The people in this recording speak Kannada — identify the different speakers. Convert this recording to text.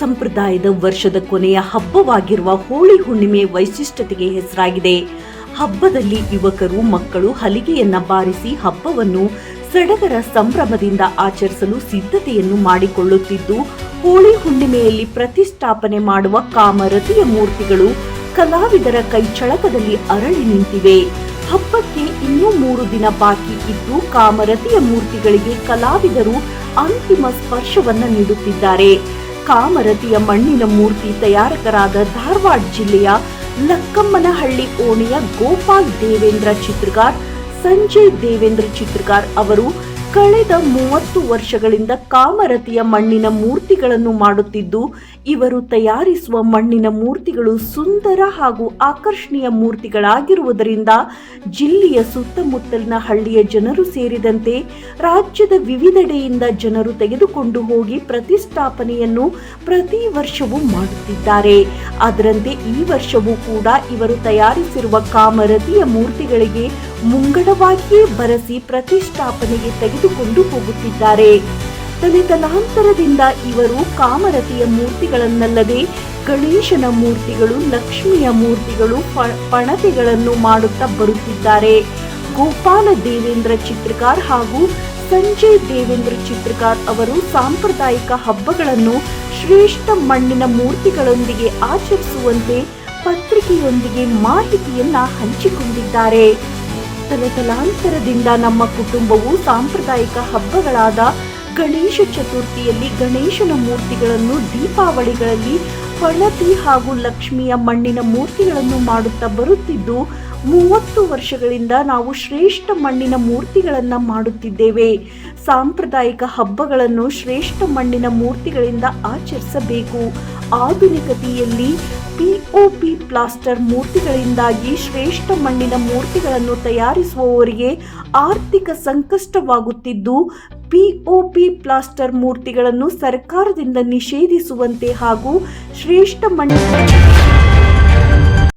Speaker 1: ಸಂಪ್ರದಾಯದ ವರ್ಷದ ಕೊನೆಯ ಹಬ್ಬವಾಗಿರುವ ಹೋಳಿ ಹುಣ್ಣಿಮೆ ವೈಶಿಷ್ಟ್ಯತೆಗೆ ಹೆಸರಾಗಿದೆ. ಹಬ್ಬದಲ್ಲಿ ಯುವಕರು, ಮಕ್ಕಳು ಹಲಿಗೆಯನ್ನ ಬಾರಿಸಿ ಹಬ್ಬವನ್ನು ಸಡಗರ ಸಂಭ್ರಮದಿಂದ ಆಚರಿಸಲು ಸಿದ್ಧತೆಯನ್ನು ಮಾಡಿಕೊಳ್ಳುತ್ತಿದ್ದು, ಹೋಳಿ ಹುಣ್ಣಿಮೆಯಲ್ಲಿ ಪ್ರತಿಷ್ಠಾಪನೆ ಮಾಡುವ ಕಾಮರತಿಯ ಮೂರ್ತಿಗಳು ಕಲಾವಿದರ ಕೈಚಳಕದಲ್ಲಿ ಅರಳಿ ನಿಂತಿವೆ. ಹಬ್ಬಕ್ಕೆ ಇನ್ನೂ ಮೂರು ದಿನ ಬಾಕಿ ಇದ್ದು ಕಾಮರತಿಯ ಮೂರ್ತಿಗಳಿಗೆ ಕಲಾವಿದರು ಅಂತಿಮ ಸ್ಪರ್ಶವನ್ನ ನೀಡುತ್ತಿದ್ದಾರೆ. ಕಾಮರತಿಯ ಮಣ್ಣಿನ ಮೂರ್ತಿ ತಯಾರಕರಾದ ಧಾರವಾಡ ಜಿಲ್ಲೆಯ ಲಕ್ಕಮ್ಮನಹಳ್ಳಿ ಓಣಿಯ ಗೋಪಾಲ್ ದೇವೇಂದ್ರ ಚಿತ್ರಗಾರ್, ಸಂಜಯ್ ದೇವೇಂದ್ರ ಚಿತ್ರಗಾರ್ ಅವರು ಕಳೆದ ಮೂವತ್ತು ವರ್ಷಗಳಿಂದ ಕಾಮರತಿಯ ಮಣ್ಣಿನ ಮೂರ್ತಿಗಳನ್ನು ಮಾಡುತ್ತಿದ್ದು, ಇವರು ತಯಾರಿಸುವ ಮಣ್ಣಿನ ಮೂರ್ತಿಗಳು ಸುಂದರ ಹಾಗೂ ಆಕರ್ಷಣೀಯ ಮೂರ್ತಿಗಳಾಗಿರುವುದರಿಂದ ಜಿಲ್ಲೆಯ ಸುತ್ತಮುತ್ತಲಿನ ಹಳ್ಳಿಯ ಜನರು ಸೇರಿದಂತೆ ರಾಜ್ಯದ ವಿವಿಧೆಡೆಯಿಂದ ಜನರು ತೆಗೆದುಕೊಂಡು ಹೋಗಿ ಪ್ರತಿಷ್ಠಾಪನೆಯನ್ನು ಪ್ರತಿ ವರ್ಷವೂ ಮಾಡುತ್ತಿದ್ದಾರೆ. ಅದರಂತೆ ಈ ವರ್ಷವೂ ಕೂಡ ಇವರು ತಯಾರಿಸಿರುವ ಕಾಮರತಿಯ ಮೂರ್ತಿಗಳಿಗೆ ಮುಂಗಡವಾಗಿಯೇ ಬರೆಸಿ ಪ್ರತಿಷ್ಠಾಪನೆಗೆ ತೆಗೆದುಕೊಂಡು ಹೋಗುತ್ತಿದ್ದಾರೆ. ತಲೆತಲಾಂತರದಿಂದ ಇವರು ಕಾಮರತಿಯ ಮೂರ್ತಿಗಳನ್ನಲ್ಲದೆ ಗಣೇಶನ ಮೂರ್ತಿಗಳು, ಲಕ್ಷ್ಮಿಯ ಮೂರ್ತಿಗಳು ಪಣತೆಗಳನ್ನು ಮಾಡುತ್ತಾ ಬರುತ್ತಿದ್ದಾರೆ. ಗೋಪಾಲ ದೇವೇಂದ್ರ ಚಿತ್ರಕಾರ್ ಹಾಗೂ ಸಂಜಯ್ ದೇವೇಂದ್ರ ಚಿತ್ರಕಾರ್ ಅವರು ಸಾಂಪ್ರದಾಯಿಕ ಹಬ್ಬಗಳನ್ನು ಶ್ರೇಷ್ಠ ಮಣ್ಣಿನ ಮೂರ್ತಿಗಳೊಂದಿಗೆ ಆಚರಿಸುವಂತೆ ಪತ್ರಿಕೆಯೊಂದಿಗೆ ಮಾಹಿತಿಯನ್ನ ಹಂಚಿಕೊಂಡಿದ್ದಾರೆ. ತಲತಲಾಂತರದಿಂದ ನಮ್ಮ ಕುಟುಂಬವು ಸಾಂಪ್ರದಾಯಿಕ ಹಬ್ಬಗಳಾದ ಗಣೇಶ ಚತುರ್ಥಿಯಲ್ಲಿ ಗಣೇಶನ ಮೂರ್ತಿಗಳನ್ನು ದೀಪಾವಳಿಗಳಲ್ಲಿ ಪಣತಿ ಹಾಗೂ ಲಕ್ಷ್ಮಿಯ ಮಣ್ಣಿನ ಮೂರ್ತಿಗಳನ್ನು ಮಾಡುತ್ತಾ ಬರುತ್ತಿದ್ದು ಮೂವತ್ತು ವರ್ಷಗಳಿಂದ ನಾವು ಶ್ರೇಷ್ಠ ಮಣ್ಣಿನ ಮೂರ್ತಿಗಳನ್ನು ಮಾಡುತ್ತಿದ್ದೇವೆ. ಸಾಂಪ್ರದಾಯಿಕ ಹಬ್ಬಗಳನ್ನು ಶ್ರೇಷ್ಠ ಮಣ್ಣಿನ ಮೂರ್ತಿಗಳಿಂದ ಆಚರಿಸಬೇಕು. ಆಧುನಿಕತೆಯಲ್ಲಿ ಪಿಒಪಿ ಪ್ಲಾಸ್ಟರ್ ಮೂರ್ತಿಗಳಿಂದಾಗಿ ಶ್ರೇಷ್ಠ ಮಣ್ಣಿನ ಮೂರ್ತಿಗಳನ್ನು ತಯಾರಿಸುವವರಿಗೆ ಆರ್ಥಿಕ ಸಂಕಷ್ಟವಾಗುತ್ತಿದ್ದು ಪಿಒಪಿ ಪ್ಲಾಸ್ಟರ್ ಮೂರ್ತಿಗಳನ್ನು ಸರ್ಕಾರದಿಂದ ನಿಷೇಧಿಸುವಂತೆ ಹಾಗೂ ಶ್ರೇಷ್ಠ ಮಣ್ಣಿನ